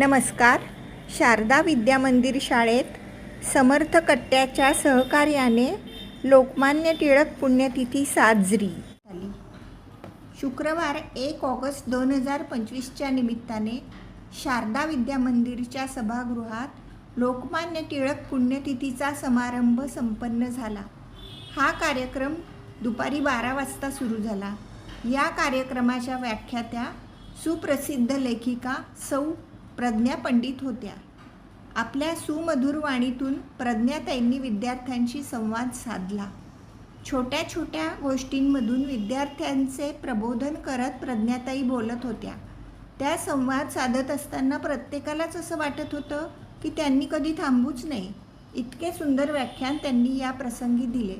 नमस्कार. शारदा विद्या मंदिर शाळेत समर्थ कट्ट्याच्या सहकार्याने लोकमान्य टिळक पुण्यतिथी साजरी झाली. शुक्रवार एक ऑगस्ट दोन हजार पंचवीसच्या निमित्ताने शारदा विद्या मंदिरच्या सभागृहात लोकमान्य टिळक पुण्यतिथीचा समारंभ संपन्न झाला. हा कार्यक्रम दुपारी बारा वाजता सुरू झाला. या कार्यक्रमाच्या व्याख्यात्या सुप्रसिद्ध लेखिका सौ प्रज्ञा पंडित होत्या. आपल्या सुमधुर वाणीतून प्रज्ञाताईंनी विद्यार्थ्यांशी संवाद साधला. छोट्या छोट्या गोष्टींमधून विद्यार्थ्यांचे प्रबोधन करत प्रज्ञाताई बोलत होत्या. त्या संवाद साधत असताना प्रत्येकालाच असं वाटत होतं की त्यांनी कधी थांबूच नाही. इतके सुंदर व्याख्यान त्यांनी या प्रसंगी दिले.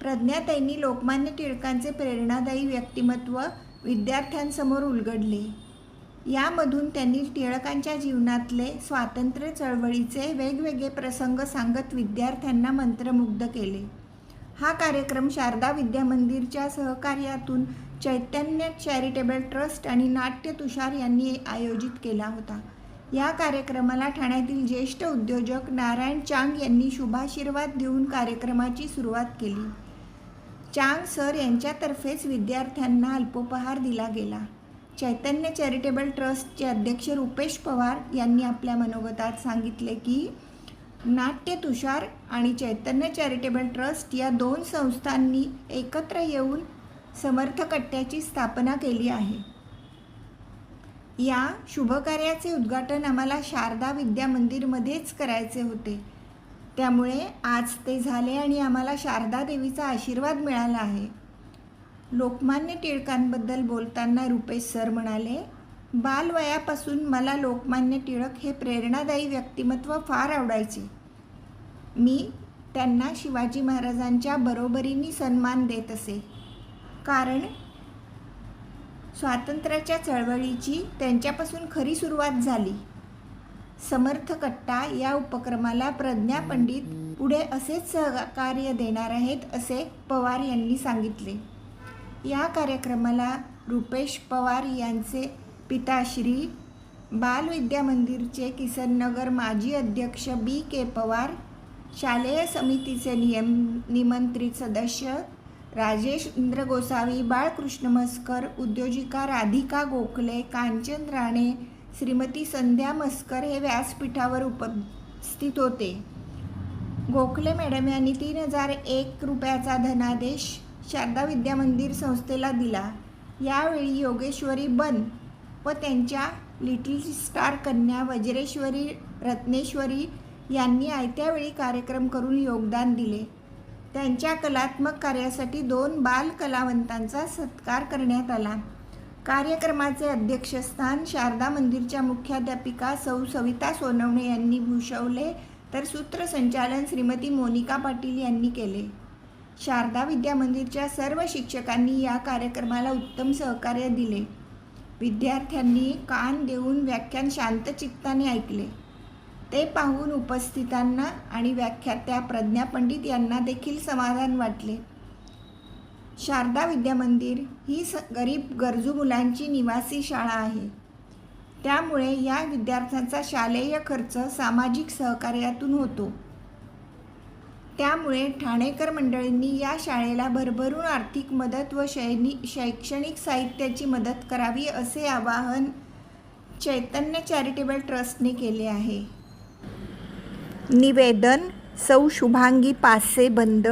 प्रज्ञाताईंनी लोकमान्य टिळकांचे प्रेरणादायी व्यक्तिमत्व विद्यार्थ्यांसमोर उलगडले. यामधून त्यांनी टिळकांच्या जीवनातले स्वातंत्र्य चळवळीचे वेगवेगळे प्रसंग सांगत विद्यार्थ्यांना मंत्रमुग्ध केले. हा कार्यक्रम शारदा विद्यामंदिरच्या सहकार्यातून चैतन्य चॅरिटेबल ट्रस्ट आणि नाट्य तुषार यांनी आयोजित केला होता. या कार्यक्रमाला ठाण्यातील ज्येष्ठ उद्योजक नारायण चांग यांनी शुभाशीर्वाद देऊन कार्यक्रमाची सुरुवात केली. चांग सर यांच्यातर्फेच विद्यार्थ्यांना अल्पोपहार दिला गेला. चैतन्य चॅरिटेबल ट्रस्टचे अध्यक्ष रुपेश पवार यांनी आपल्या मनोगतात सांगितले की नाट्य तुषार आणि चैतन्य चॅरिटेबल ट्रस्ट या दोन संस्थांनी एकत्र येऊन समर्थ कट्ट्याची स्थापना केली आहे. या शुभकार्याचे उद्घाटन आम्हाला शारदा विद्या मंदिरमध्येच करायचे होते. त्यामुळे आज ते झाले आणि आम्हाला शारदा देवीचा आशीर्वाद मिळाला आहे. लोकमान्य टिळकांबद्दल बोलताना रुपेश सर म्हणाले बालवयापासून मला लोकमान्य टिळक हे प्रेरणादायी व्यक्तिमत्व फार आवडायचे. मी त्यांना शिवाजी महाराजांच्या बरोबरीने सन्मान देत असे. कारण स्वातंत्र्याच्या चळवळीची त्यांच्यापासून खरी सुरुवात झाली. समर्थ कट्टा या उपक्रमाला प्रज्ञा पंडित पुढे असेच सहकार्य देणार आहेत असे पवार यांनी सांगितले. या कार्यक्रमाला रुपेश पवार यांचे पिताश्री बालविद्या मंदिरचे किसननगर माजी अध्यक्ष बी के पवार शालेय समितीचे नियम निमंत्रित सदस्य राजेश इंद्र गोसावी बाळकृष्ण मस्कर उद्योजिका राधिका गोखले कांचन राणे श्रीमती संध्या मस्कर हे व्यासपीठावर उपस्थित होते. गोखले मॅडम यांनी तीन हजार एक रुपयाचा धनादेश शारदा विद्या मंदिर संस्थेला दिला. यावेळी योगेश्वरी बन व त्यांच्या लिटिल स्टार कन्या वज्रेश्वरी रत्नेश्वरी यांनी आयत्यावेळी कार्यक्रम करून योगदान दिले. त्यांच्या कलात्मक कार्यासाठी दोन बाल कलावंतांचा सत्कार करण्यात आला. कार्यक्रमाचे अध्यक्षस्थान शारदा मंदिरच्या मुख्याध्यापिका सौ सविता सोनवणे यांनी भूषवले तर सूत्रसंचालन श्रीमती मोनिका पाटील यांनी केले. शारदा विद्या मंदिरच्या सर्व शिक्षकांनी या कार्यक्रमाला उत्तम सहकार्य दिले. विद्यार्थ्यांनी कान देऊन व्याख्यान शांतचित्ताने ऐकले. ते पाहून उपस्थितांना आणि व्याख्यात्या प्रज्ञा पंडित यांना देखील समाधान वाटले. शारदा विद्या मंदिर ही स गरीब गरजू मुलांची निवासी शाळा आहे. त्यामुळे या विद्यार्थ्यांचा शालेय खर्च सामाजिक सहकार्यातून होतो. त्यामुळे ठाणेकर मंडळींनी या शाळेला भरभरून आर्थिक मदत व शैनी शैक्षणिक साहित्याची मदत करावी असे आवाहन चैतन्य चॅरिटेबल ट्रस्टने केले आहे. निवेदन सौ शुभांगी पासे बंद